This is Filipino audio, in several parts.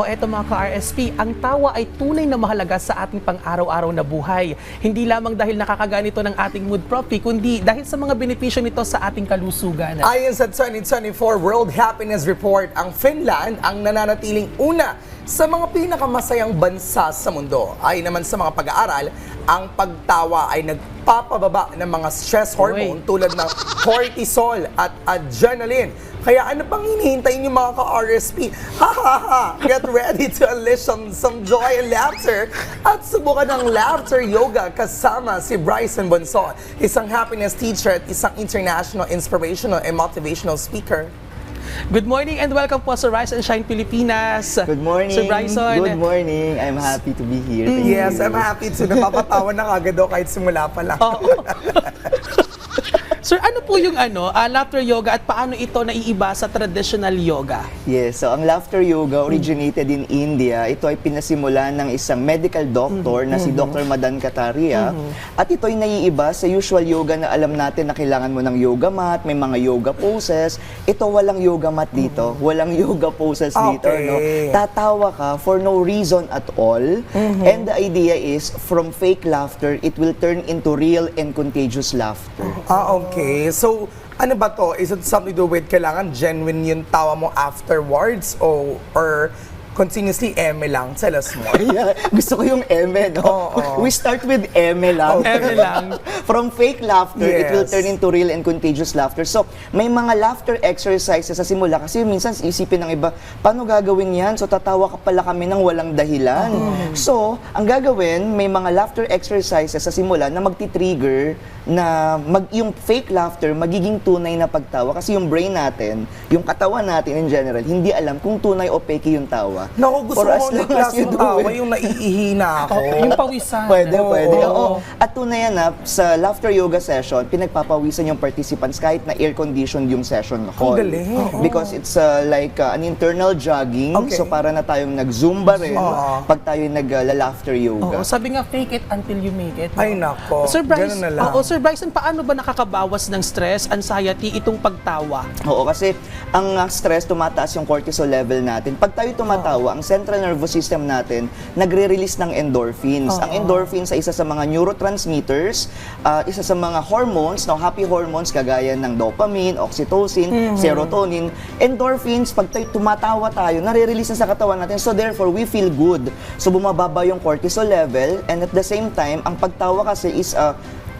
O eto mga ka-RSP, ang tawa ay tunay na mahalaga sa ating pang-araw-araw na buhay. Hindi lamang dahil nakakaganito ng ating mood properly, kundi dahil sa mga benepisyo nito sa ating kalusugan. Ayon sa 2024 World Happiness Report, ang Finland ang nananatiling una sa mga pinakamasayang bansa sa mundo. Ayon naman sa mga pag-aaral, ang pagtawa ay nagpapababa ng mga stress hormone tulad ng cortisol at adrenaline. Kaya ano pang hinihintay niyo mga ka-RSP? Ha ha ha! Get ready to unleash some, some joy and laughter at subukan ng laughter yoga kasama si Bryson Bonson, isang happiness teacher at isang international inspirational and motivational speaker. Good morning and welcome po sa Rise and Shine Pilipinas. Good morning. Sir Bryson. Good morning. I'm happy to be here. Thank Yes, you. I'm happy to. Napapatawa na agad ako kahit simula pa lang. Oo. Po yung ano, ah, laughter yoga at paano ito naiiba sa traditional yoga? Yes, so ang laughter yoga originated in India. Ito ay pinasimula ng isang medical doctor na si Dr. Madan Kataria. At ito ay naiiba sa usual yoga na alam natin na kailangan mo ng yoga mat, may mga yoga poses. Ito walang yoga mat dito, walang yoga poses dito. No? Okay. Tatawa ka for no reason at all. And the idea is from fake laughter, it will turn into real and contagious laughter. Ah, okay. So, ano ba to? Is it something to do with kailangan genuine yung tawa mo afterwards o or continuously eme lang, tell us more. Yeah, gusto ko yung eme, no? Oo. We start with eme lang. Eme lang. From fake laughter, it will Yes. turn into real and contagious laughter. So, may mga laughter exercises sa simula kasi minsan isipin ng iba, paano gagawin yan? So, tatawa ka pala kami ng walang dahilan. So, ang gagawin, may mga laughter exercises sa simula na magti-trigger na mag, yung fake laughter magiging tunay na pagtawa kasi yung brain natin, yung katawan natin in general, hindi alam kung tunay o fake yung tawa. Naku, gusto For as ko ulit long as you klaseng do tawa, it. yung naiihina ako. Yung pawisan. Pwede, Oo. pwede. Oo. Oo. At tunay yan na, sa laughter yoga session, pinagpapawisan yung participants kahit na air-conditioned yung session hall. galing. Oo. Because it's uh, like uh, an internal jogging. Okay. So para na tayong nag-zumba rin Oo. pag tayo nag-laughter yoga. Oo, sabi nga, fake it until you make it. Ay, nako. Sir Bryce, na lang. Oo, Sir Bryson, paano ba nakakabawas ng stress, anxiety, itong pagtawa? Oo, kasi ang uh, stress, tumataas yung cortisol level natin. Pag tayo tumatawa, ang central nervous system natin nagre-release ng endorphins. Ang endorphins ay isa sa mga neurotransmitters, uh, isa sa mga hormones, no, happy hormones kagaya ng dopamine, oxytocin, serotonin. Endorphins, pag tumatawa tayo, nare-release na sa katawan natin. So therefore, we feel good. So bumababa yung cortisol level and at the same time, ang pagtawa kasi is a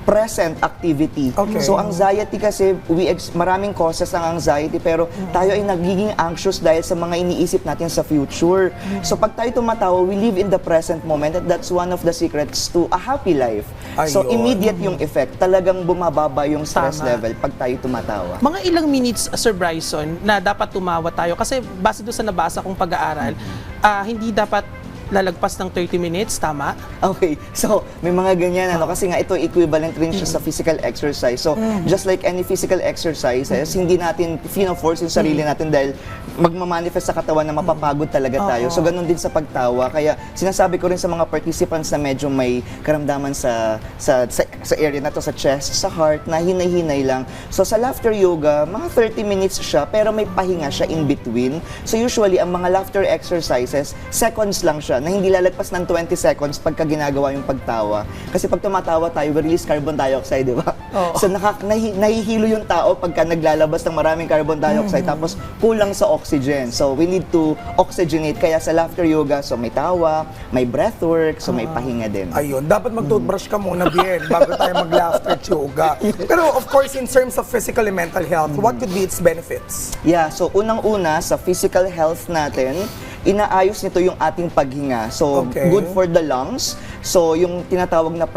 present activity. Okay. So anxiety kasi we ex- maraming causes ng anxiety pero tayo ay nagiging anxious dahil sa mga iniisip natin sa future. So pag tayo tumatawa, we live in the present moment and that's one of the secrets to a happy life. So Ayun. immediate yung effect. Talagang bumababa yung stress Tama. level pag tayo tumatawa. Mga ilang minutes, Sir Bryson, na dapat tumawa tayo? Kasi base doon sa nabasa kong pag-aaral, ah, hindi dapat lalagpas ng 30 minutes, tama? Okay, so may mga ganyan ano kasi nga ito equivalent rin siya sa physical exercise. So just like any physical exercises, hindi natin fino-force yung sarili natin dahil magmamanifest sa katawan na mapapagod talaga tayo. So ganun din sa pagtawa. Kaya sinasabi ko rin sa mga participants na medyo may karamdaman sa sa sa, sa area na to sa chest, sa heart na hinay-hinay lang. So sa laughter yoga, mga 30 minutes siya pero may pahinga siya in between. So usually ang mga laughter exercises, seconds lang siya na hindi lalagpas ng 20 seconds pagka ginagawa yung pagtawa. Kasi pag tumatawa tayo, we release carbon dioxide, di ba? Oo. So naka, nahi, nahihilo yung tao pagka naglalabas ng maraming carbon dioxide tapos kulang sa oxygen. So we need to oxygenate. Kaya sa laughter yoga, so may tawa, may breathwork, so may pahinga din. Ayun, dapat mag-toothbrush ka muna, Bien, bago tayo mag-laughter yoga. Pero of course, in terms of physical and mental health, what could be its benefits? Yeah, so unang-una sa physical health natin, inaayos nito yung ating paghinga. So Okay. good for the lungs. So yung tinatawag na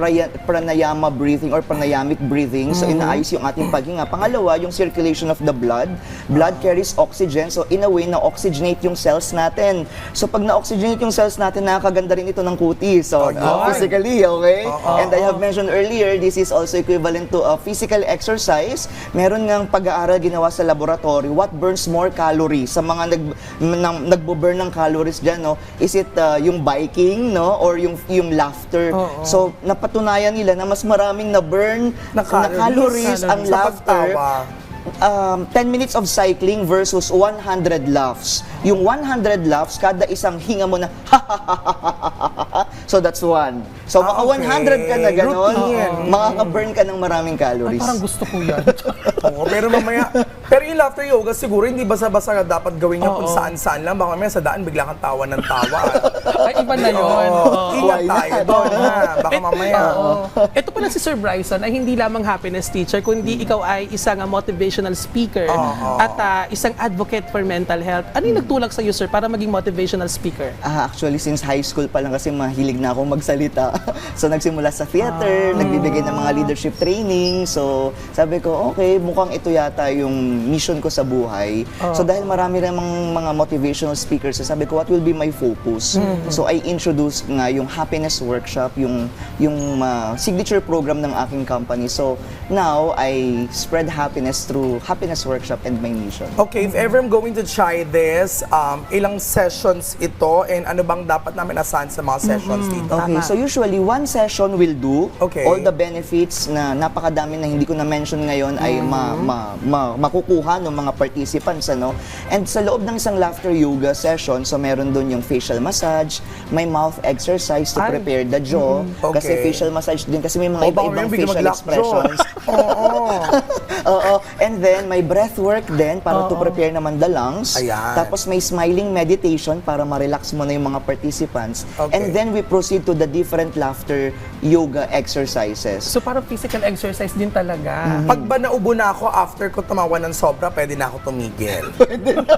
pranayama breathing or pranayamic breathing, so inaayos yung ating paghinga. Pangalawa, yung circulation of the blood. Blood carries oxygen, so in a way na oxygenate yung cells natin. So pag na-oxygenate yung cells natin, nakakaganda rin ito ng kutis. So uh, physically, okay? And I have mentioned earlier, this is also equivalent to a physical exercise. Meron ngang pag-aaral ginawa sa laboratory, what burns more calories? Sa mga nag, nang, nagbo-burn ng calories dyan, no? Is it uh, yung biking, no? Or yung, yung laughter? Oo. So, napatunayan nila na mas maraming na-burn Na na calories, calories, ang sa laughter pagtawa. um, 10 minutes of cycling versus 100 laughs. Yung 100 laughs, kada isang hinga mo na So that's one. So Ah, maka okay. 100 ka na gano'n, Routine. makaka-burn ka ng maraming Ay, calories. parang gusto ko yan. Oo, pero mamaya, pero yung laughter yoga siguro hindi basa-basa na dapat gawin niya kung Oo. saan-saan lang. Baka mamaya sa daan bigla kang tawa ng tawa. Ay, iba na yun. Oo, Oo. ingat Why tayo doon ha. Baka mamaya. Oo. Ito pala si Sir Bryson ay hindi lamang happiness teacher, kundi ikaw ay isang ah, motivational speaker Oo. at ah, isang advocate for mental health. Ano yung nagtulak sa iyo, sir, para maging motivational speaker? Ah, actually, since high school pa lang kasi mahilig na akong magsalita. so, nagsimula sa theater, nagbibigay ng mga leadership training. So, sabi ko, okay, mukhang ito yata yung mission ko sa buhay. So, dahil marami namang mga motivational speakers, so sabi ko, what will be my focus? So, I introduced nga yung happiness workshop, yung, yung ah, signature program ng aking company. So, now, I spread happiness through happiness workshop and my mission. Okay, if ever I'm going to try this, um, ilang sessions ito and ano bang dapat namin asahan sa mga sessions dito? Okay, so usually one session will do. Okay. All the benefits na napakadami na hindi ko na mention ngayon ay ma, ma, ma- makukuha ng mga participants ano. And sa loob ng isang laughter yoga session, so meron doon yung facial massage, may mouth exercise to Ay. prepare the jaw kasi Okay. facial massage din kasi may mga Oh, baka iba-ibang bigla facial mag-lock jaw. expressions. Oo. Oo. And then, may breath work din para to prepare naman the lungs. Ayan. Tapos may smiling meditation para ma-relax mo na yung mga participants. Okay. And then, we proceed to the different laughter yoga exercises. So, parang physical exercise din talaga. Pag ba naubo na ako after ko tumawa ng sobra, pwede na ako tumigil. Pwede na.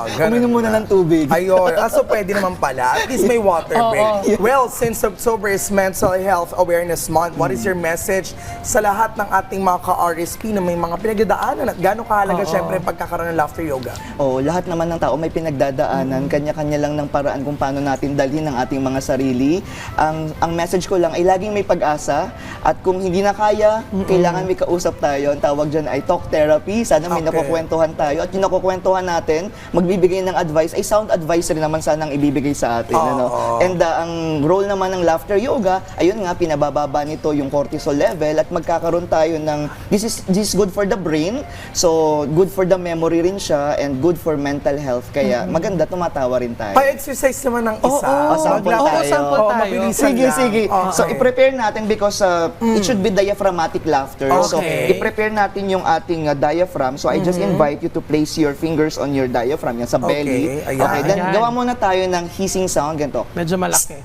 Oo, ganun Uminom muna na. ng tubig. Ayun. Ah, so pwede naman pala. At least may water break. Well, since October is Mental Health Awareness Month, what is your message sa lahat ng ating mga ka-RSP na may mga pinagdadaanan at gano'ng kahalaga syempre ang pagkakaroon ng laughter yoga? Oh, lahat naman ng tao may pinagdadaanan, kanya-kanya lang ng paraan kung paano natin dalhin ang ating mga sarili. Ang ang message ko lang ay laging may pag-asa at kung hindi na kaya, kailangan may kausap tayo. Ang tawag diyan ay talk therapy. Sana may Okay. nakukwentuhan tayo at yung nakukwentuhan natin, magbibigay ng advice ay sound advice rin naman sana ang ibibigay sa atin, ano. Oo. And uh, ang role naman ng laughter yoga, ayun nga pinabababa nito yung cortisol level at magkakaroon tayo ng this is this is good for the brain. So good for the memory rin siya and good for mental health. Kaya maganda tumatawa rin tayo. Pa-exercise naman ng isa. Oo, sample Maglakad. tayo. sample Oo, tayo. mabilisan Sige, lang. sige. Okay. So, i-prepare natin because uh, it should be diaphragmatic laughter. So, Okay. i-prepare natin yung ating uh, diaphragm. So, I just invite you to place your fingers on your diaphragm, yan sa belly. Okay, ayan. then Ayan. gawa muna tayo ng hissing sound, ganito. Medyo malaki.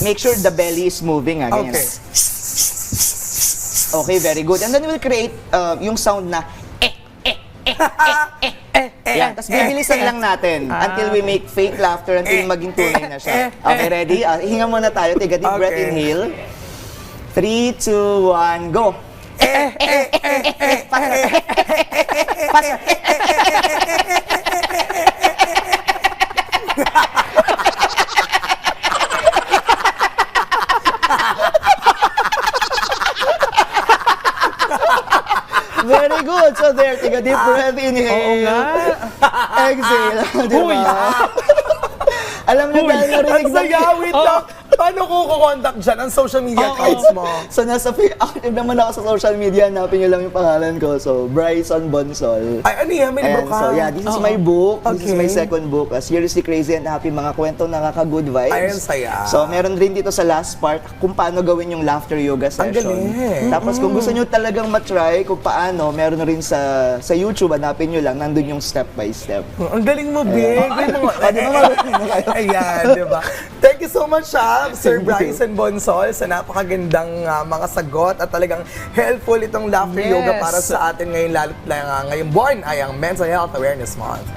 Make sure the belly is moving, ah, ganyan. Okay. Okay, very good. And then we'll create uh, yung sound na eh, eh, eh, eh, eh, eh. Yan. Tapos bibilisan lang natin until we make fake laughter until maging tunay na siya. Okay, ready? Uh, hinga muna tayo. Take a deep breath, Okay. inhale. 3, 2, 1, go! Very good. So there, take a deep breath, inhale. Oo nga. Exhale. Di Huy. ba? Alam niyo dahil narinig Ang saya, wait Oo. lang. Paano ko kukontak dyan ang social media Oo. accounts mo? So nasa fa- active naman ako sa social media, hanapin niyo lang yung pangalan ko. So Bryson Bonsol. Ay, ano yan? May And libro ka? so yeah, this is my book. This is my second book. Uh, Seriously Crazy and Happy, mga kwento nakaka-good vibes. Ay, ang saya. So meron din dito sa last part kung paano gawin yung laughter yoga Ang session. galing. Tapos kung gusto niyo talagang matry kung paano, meron rin sa sa YouTube, hanapin niyo lang, nandun yung step by step. Ang galing mo, Big. May mga... Ayan, di ba? Thank you so much, ha, Sir Bryson Bonsol, sa napakagandang ah, mga sagot at talagang helpful itong laughter Yes. yoga para sa atin ngayon, lalo na ngayong buwan ay ang Mental Health Awareness Month.